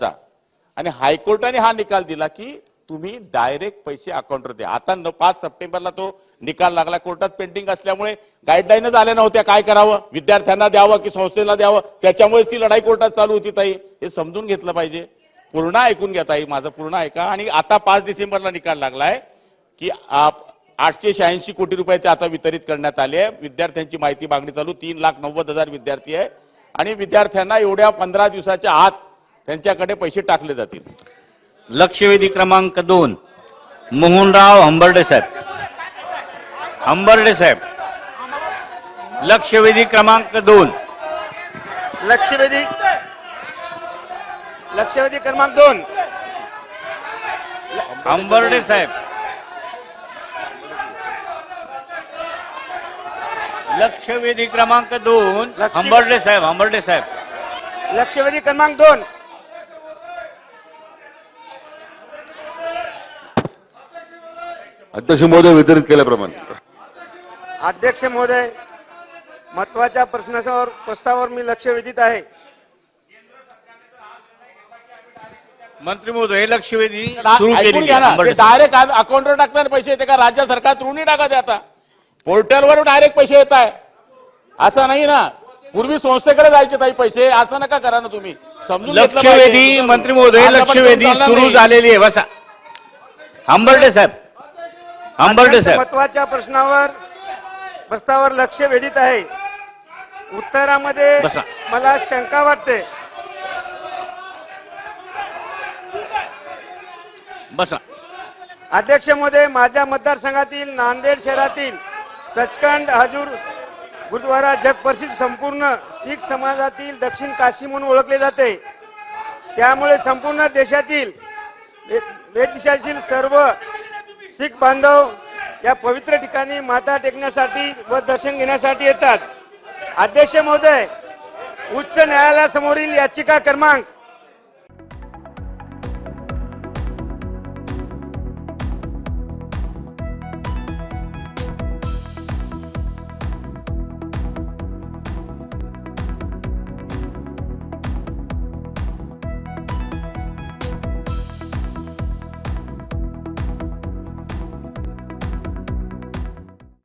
जा. आणि हायकोर्टाने हा निकाल दिला की तुम्ही डायरेक्ट पैसे अकाउंटवर द्या. आता न पाच सप्टेंबरला तो निकाल लागला. कोर्टात पेंडिंग असल्यामुळे गाईडलाईनच आल्या नव्हत्या. काय करावं? विद्यार्थ्यांना द्यावं की संस्थेला द्यावं? त्याच्यामुळेच ती लढाई कोर्टात चालू होती ताई. हे समजून घेतलं पाहिजे. पूर्ण ऐकून घ्या ताई. माझं पूर्ण ऐका. आणि आता पाच डिसेंबरला निकाल लागलाय की आठशे शहाऐंशी कोटी रुपये ते आता वितरित करण्यात आले आहे. विद्यार्थ्यांची माहिती मागणी चालू. तीन लाख नव्वद हजार विद्यार्थी आहे. आणि विद्यार्थ्यांना एवढ्या पंधरा दिवसाच्या आत त्यांच्याकडे पैसे टाकले जातील. लक्षवेधी क्रमांक दोन मोहनराव हंबर्डे साहेब. हंबर्डे साहेब लक्षवेधी क्रमांक दोन. लक्षवेधी लक्षवेधी क्रमांक दोन. हंबर्डे साहेब. लक्षवेधी क्रमांक दोन लक्ष- हंबर्डे साहेब हंबर्डे साहेब. लक्षवेधी क्रमांक दोन. अध्यक्ष महोदय वितरित केल्याप्रमाणे. अध्यक्ष महोदय महत्त्वाच्या प्रश्नावर प्रस्तावावर मी लक्ष वेधित आहे. मंत्री महोदय घ्या ना. डायरेक्ट अकाउंटवर टाकणार पैसे येते का राज्य सरकार ऋणी टाकत आहे आता. पोर्टलवर डायरेक्ट पैसे येत आहे. असं नाही ना. पूर्वी संस्थेकडे जायचे ताई पैसे. असं नका करा ना तुम्ही. समजून. लक्षवेधी मंत्री महोदय लक्षवेधी सुरू. झालेली आहे. बसा. हंबर्डे साहेब. साहेब. महत्त्वाच्या प्रश्नावर प्रस्तावावर लक्ष वेधित आहे. उत्तरामध्ये. मला शंका वाटते. बसा. अध्यक्ष महोदय माझ्या मतदारसंघातील नांदेड शहरातील सचखंड हजूर गुरुद्वारा जगप्रसिद्ध संपूर्ण शीख समाजातील दक्षिण काशी म्हणून ओळखले जाते. त्यामुळे संपूर्ण देशातील वेददेशातील सर्व शीख बांधव या पवित्र ठिकाणी माता टेकण्यासाठी व दर्शन घेण्यासाठी येतात. अध्यक्ष महोदय उच्च न्यायालयासमोरील याचिका क्रमांक